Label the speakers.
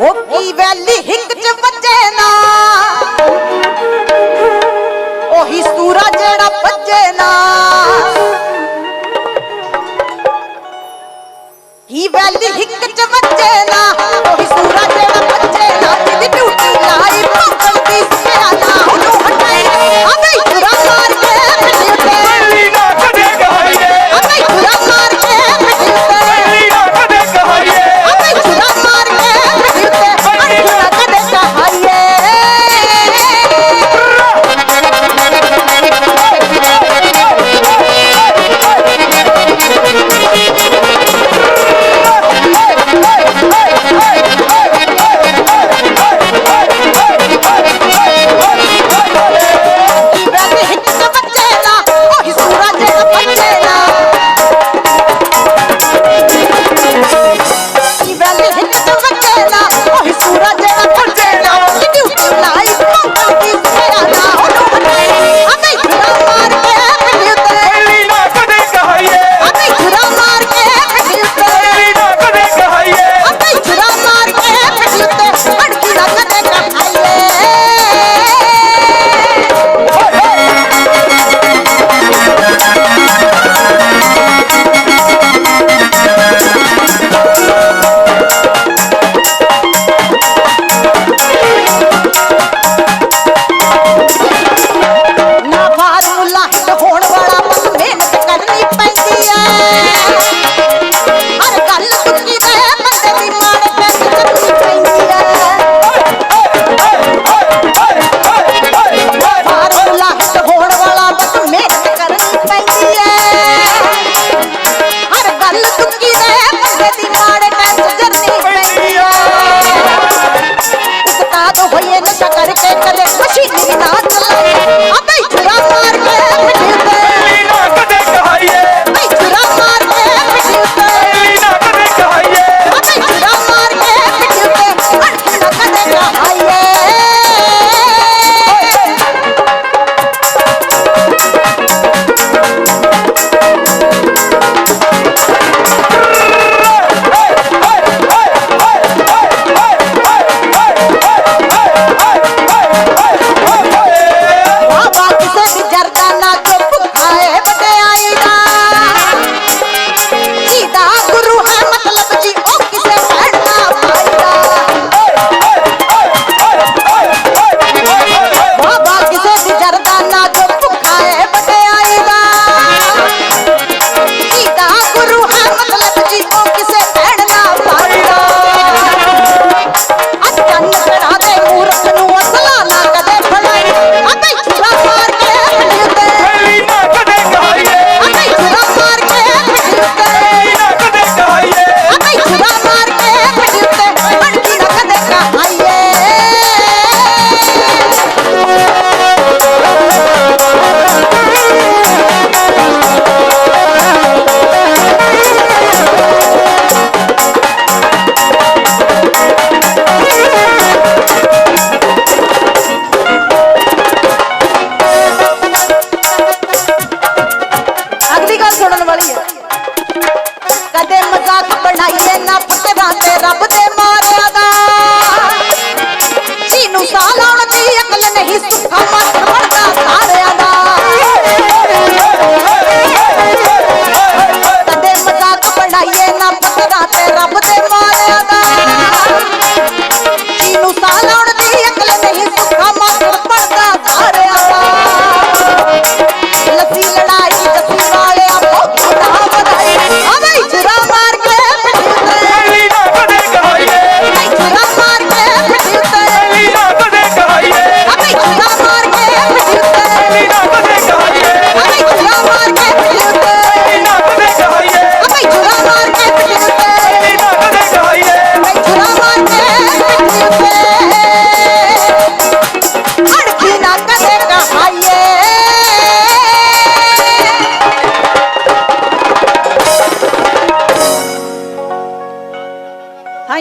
Speaker 1: ਉਹ ਕੀ ਵੈਲੀ ਹਿੱਕ ਚ ਵੱਜੇ ਨਾ। ਉਹੀ ਸੂਰਾ ਜਿਹੜਾ ਵੱਜੇ ਨਾ। ਕੀ ਵੈਲੀ ਹਿੱਕ ਚ ਵੱਜੇ ਨਾ, ਉਹੀ ਸੂਰਾ